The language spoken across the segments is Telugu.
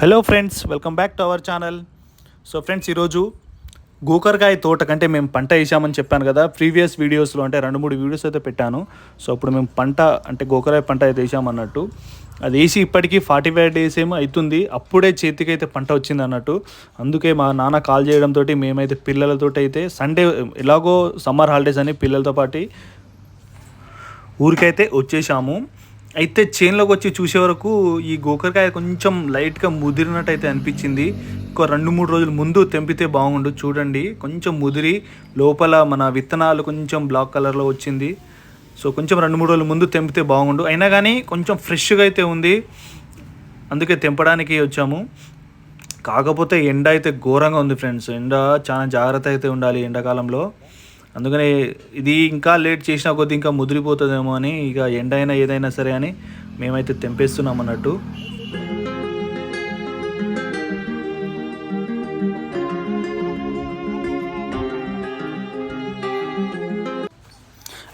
Hello friends welcome back to our channel so friends ఈరోజు గోకరకాయ తోట కంటే మేము పంట వేసామని చెప్పాను కదా. ప్రీవియస్ వీడియోస్లో అంటే రెండు మూడు వీడియోస్ అయితే పెట్టాను. సో అప్పుడు మేము పంట అంటే గోకరాయ పంట అయితే వేసామన్నట్టు. అది వేసి ఇప్పటికీ ఫార్టీ ఫైవ్ డేస్ ఏమో అవుతుంది అప్పుడే చేతికి అయితే పంట వచ్చింది అన్నట్టు. అందుకే మా నాన్న కాల్ చేయడంతో మేమైతే పిల్లలతో అయితే సండే ఎలాగో సమ్మర్ హాలిడేస్ అని పిల్లలతో పాటు ఊరికైతే వచ్చేసాము. అయితే చేన్లోకి వచ్చి చూసే వరకు ఈ గోకరకాయ కొంచెం లైట్గా ముదిరినట్టు అయితే అనిపించింది. ఇంకో రెండు మూడు రోజుల ముందు తెంపితే బాగుండు చూడండి. కొంచెం ముదిరి లోపల మన విత్తనాలు కొంచెం బ్లాక్ కలర్లో వచ్చింది. సో కొంచెం రెండు మూడు రోజుల ముందు తెంపితే బాగుండు. అయినా కానీ కొంచెం ఫ్రెష్గా అయితే ఉంది. అందుకే తెంపడానికి వచ్చాము. కాకపోతే ఎండ అయితే ఘోరంగా ఉంది ఫ్రెండ్స్ ఎండ చాలా జాగ్రత్త అయితే ఉండాలి ఎండాకాలంలో. అందుకని ఇది ఇంకా లేట్ చేసినా కొద్ది ఇంకా ముదిరిపోతుందేమో అని ఇక ఎండ అయినా ఏదైనా సరే అని మేమైతే తెంపేస్తున్నాం అన్నట్టు.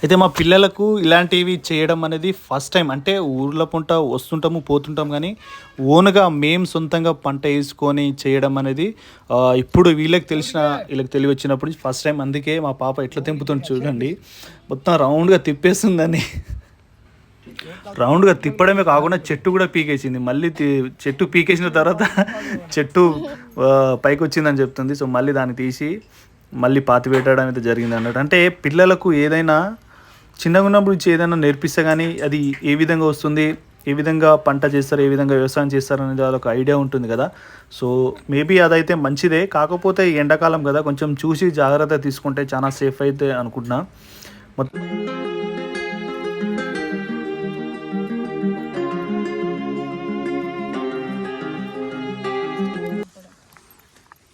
అయితే మా పిల్లలకు ఇలాంటివి చేయడం అనేది ఫస్ట్ టైం అంటే ఊర్ల పంట వస్తుంటాము పోతుంటాం కానీ ఓన్గా మేము సొంతంగా పంట వేసుకొని చేయడం అనేది ఇప్పుడు వీళ్ళకి తెలిసిన వీళ్ళకి తెలివి వచ్చినప్పుడు ఫస్ట్ టైం అందుకే మా పాప ఎట్లా తెంపుతుంది చూడండి. మొత్తం రౌండ్గా తిప్పేస్తుందని. రౌండ్గా తిప్పడమే కాకుండా చెట్టు కూడా పీకేసింది. మళ్ళీ చెట్టు పీకేసిన తర్వాత చెట్టు పైకి వచ్చిందని చెప్తుంది. సో మళ్ళీ దాన్ని తీసి మళ్ళీ పాతి పెట్టడం అయితే జరిగింది అన్నట్టు అంటే పిల్లలకు ఏదైనా చిన్నగా ఉన్నప్పుడు నుంచి ఏదైనా నేర్పిస్తే కానీ అది ఏ విధంగా వస్తుంది ఏ విధంగా పంట చేస్తారు ఏ విధంగా వ్యవసాయం చేస్తారు అనేది వాళ్ళకి ఐడియా ఉంటుంది కదా. సో మేబీ అదైతే మంచిదే. కాకపోతే ఈ ఎండాకాలం కదా కొంచెం చూసి జాగ్రత్త తీసుకుంటే చాలా సేఫ్ అయితే అనుకుంటున్నా. మొత్తం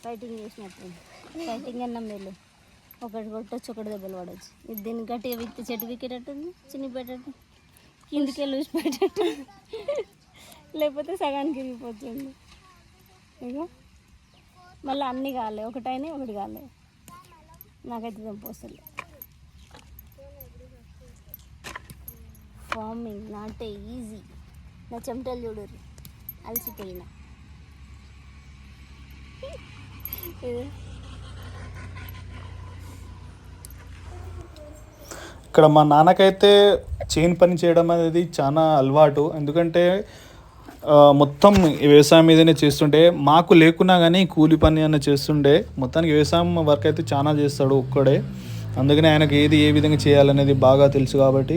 ఫైటింగ్ చేసినట్టు. ఫైటింగ్ అన్నం ఒకటి కొట్టొచ్చు ఒకటి దెబ్బలు పడవచ్చు ఇది దీన్ని గట్టిగా విత్తి చెట్టు విక్కేటట్టుంది చిన్ని పెట్టట్టు కిందికి వెళ్ళి పెట్టట్టు లేకపోతే సగానికి విరిగిపోతుంది ఇక మళ్ళీ అన్నీ కాలే ఒకటైనా ఒకటి కాలే. నాకైతే తెంపొస్తుంది ఫార్మింగ్ నాట్ ఈజీ నా చెమటలు చూడరు అలసిపోయినా. ఇది ఇక్కడ మా నాన్నకైతే చైన్ పని చేయడం అనేది చాలా అలవాటు. ఎందుకంటే మొత్తం ఈ వ్యవసాయం మీదనే చేస్తుండే మాకు లేకున్నా కానీ కూలి పని అన్న చేస్తుండే. మొత్తానికి వ్యవసాయం వర్క్ అయితే చాలా చేస్తాడు ఒక్కడే. అందుకనే ఆయనకు ఏది ఏ విధంగా చేయాలనేది బాగా తెలుసు కాబట్టి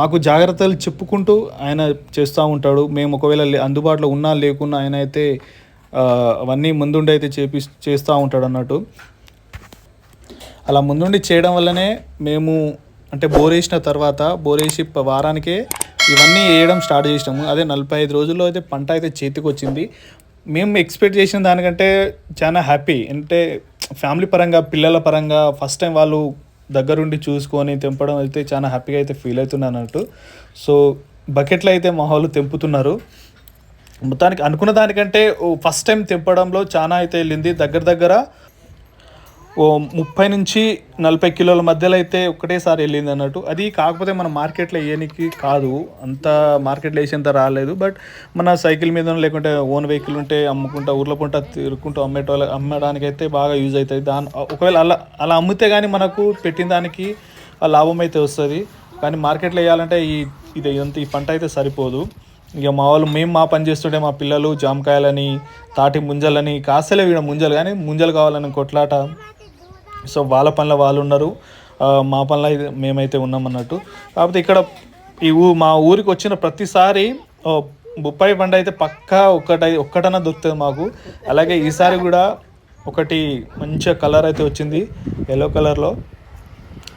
మాకు జాగ్రత్తలు చెప్పుకుంటూ ఆయన చేస్తూ ఉంటాడు. మేము ఒకవేళ లే- అందుబాటులో ఉన్నా లేకున్నా ఆయన అయితే అవన్నీ ముందుండి అయితే చేపి చేస్తూ ఉంటాడు అన్నట్టు. అలా ముందుండి చేయడం వల్లనే మేము అంటే బోర్ వేసిన తర్వాత బోర్ వేసి వారానికే ఇవన్నీ వేయడం స్టార్ట్ చేసినాము. అదే నలభై ఐదు రోజుల్లో అయితే పంట అయితే చేతికి వచ్చింది. మేము ఎక్స్పెక్ట్ చేసిన దానికంటే చాలా హ్యాపీ అంటే ఫ్యామిలీ పరంగా పిల్లల పరంగా ఫస్ట్ టైం వాళ్ళు దగ్గరుండి చూసుకొని తెంపడం అయితే చాలా హ్యాపీగా అయితే ఫీల్ అవుతున్నాను అన్నట్టు. సో బకెట్లో అయితే మా వాళ్ళు తెంపుతున్నారు. మొత్తానికి అనుకున్న దానికంటే ఫస్ట్ టైం తెంపడంలో చాలా అయితే వెళ్ళింది. దగ్గర దగ్గర ఓ ముప్పై నుంచి నలభై కిలోల మధ్యలో అయితే ఒకటేసారి వెళ్ళింది అన్నట్టు. అది కాకపోతే మన మార్కెట్లో వేయనికి కాదు. అంత మార్కెట్లో వేసేంత రాలేదు. బట్ మన సైకిల్ మీద లేకుంటే ఓన్ వెహికల్ ఉంటే అమ్ముకుంటా ఊర్లో పుంట తిరుక్కుంటూ అమ్మేటోళ్ళ అమ్మడానికి అయితే బాగా యూజ్ అవుతుంది దాని ఒకవేళ అలా అలా అమ్మితే కానీ మనకు పెట్టిన దానికి ఆ లాభం అయితే వస్తుంది. కానీ మార్కెట్లో వేయాలంటే ఈ ఇది ఎంత ఈ పంట అయితే సరిపోదు. ఇక మా వాళ్ళు మేము మా పని చేస్తుంటే మా పిల్లలు జామకాయలని తాటి ముంజలని కాస్తలే వీడ ముంజలు. కానీ ముంజలు కావాలని కొట్లాట. సో వాళ్ళ పనుల వాళ్ళు ఉన్నారు. మా పనుల అయితే మేమైతే ఉన్నాం అన్నట్టు. కాకపోతే ఇక్కడ ఈ ఊ మా ఊరికి వచ్చిన ప్రతిసారి బొప్పాయి పండు అయితే పక్కా ఒక్కటై ఒక్కటన్నా దొరుకుతుంది మాకు. అలాగే ఈసారి కూడా ఒకటి మంచిగా కలర్ అయితే వచ్చింది ఎల్లో కలర్లో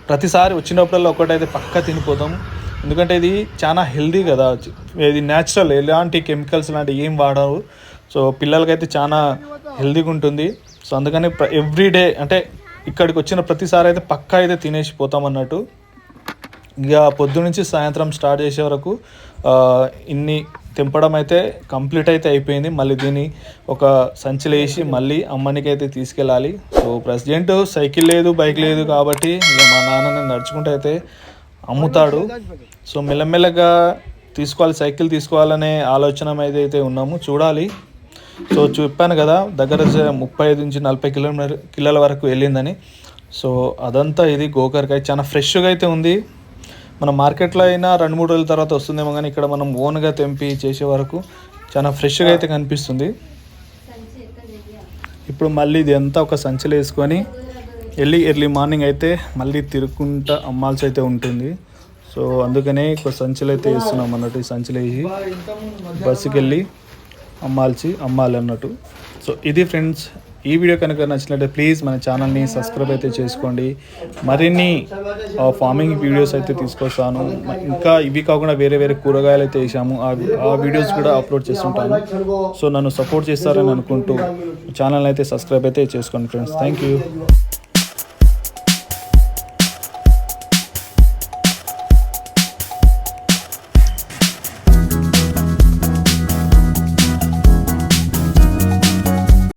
ప్రతిసారి వచ్చినప్పుడల్లా ఒకటైతే పక్కా తినిపోతాం. ఎందుకంటే ఇది చాలా హెల్దీ కదా. ఇది న్యాచురల్ ఎలాంటి కెమికల్స్ లాంటివి ఏం వాడరు. సో పిల్లలకైతే చాలా హెల్దీగా ఉంటుంది. సో అందుకని ఎవ్రీ డే అంటే ఇక్కడికి వచ్చిన ప్రతిసారి అయితే పక్కా అయితే తినేసి పోతాం అన్నట్టు. ఇక పొద్దు నుంచి సాయంత్రం స్టార్ట్ చేసే వరకు ఇన్ని తెంపడం అయితే కంప్లీట్ అయితే అయిపోయింది. మళ్ళీ దీన్ని ఒక సంచిలో వేసి మళ్ళీ అమ్మనికి అయితే తీసుకెళ్ళాలి. సో ప్రెసిడెంట్ సైకిల్ లేదు బైక్ లేదు కాబట్టి ఇక మా నాన్నని నడుచుకుంటూ అయితే అమ్ముతాడు. సో మెల్లమెల్లగా తీసుకోవాలి సైకిల్ తీసుకోవాలనే ఆలోచన అయితే ఉన్నాము. చూడాలి. సో చెప్పాను కదా దగ్గర ముప్పై ఐదు నుంచి నలభై కిలోమీటర్ కిలోల వరకు వెళ్ళిందని. సో అదంతా ఇది గోకరకాయ చాలా ఫ్రెష్గా అయితే ఉంది. మన మార్కెట్లో అయినా రెండు మూడు రోజుల తర్వాత వస్తుందేమో కానీ ఇక్కడ మనం ఓన్గా తెంపి చేసే వరకు చాలా ఫ్రెష్గా అయితే కనిపిస్తుంది. ఇప్పుడు మళ్ళీ ఇది అంతా ఒక సంచిలో వేసుకొని వెళ్ళి ఎర్లీ మార్నింగ్ అయితే మళ్ళీ తిరుక్కుంటా అమ్మాల్సి అయితే ఉంటుంది. సో అందుకనే ఒక సంచులు అయితే వేస్తున్నాం అన్నట్టు ఈ సంచులు వేసి. బస్సుకి వెళ్ళి అమ్మాల్చి అమ్మాలి అన్నట్టు. సో ఇది ఫ్రెండ్స్ ఈ వీడియో కనుక నచ్చినట్లయితే ప్లీజ్ మన ఛానల్ని సబ్స్క్రైబ్ అయితే చేసుకోండి. మరిన్ని ఫార్మింగ్ వీడియోస్ అయితే తీసుకొస్తాను. ఇంకా ఇవి కాకుండా వేరే వేరే కూరగాయలు అయితే వేసాము. ఆ వీడియోస్ కూడా అప్లోడ్ చేస్తుంటాను. సో నన్ను సపోర్ట్ చేస్తారని అనుకుంటూ ఛానల్ అయితే సబ్స్క్రైబ్ అయితే చేసుకోండి ఫ్రెండ్స్. Thank you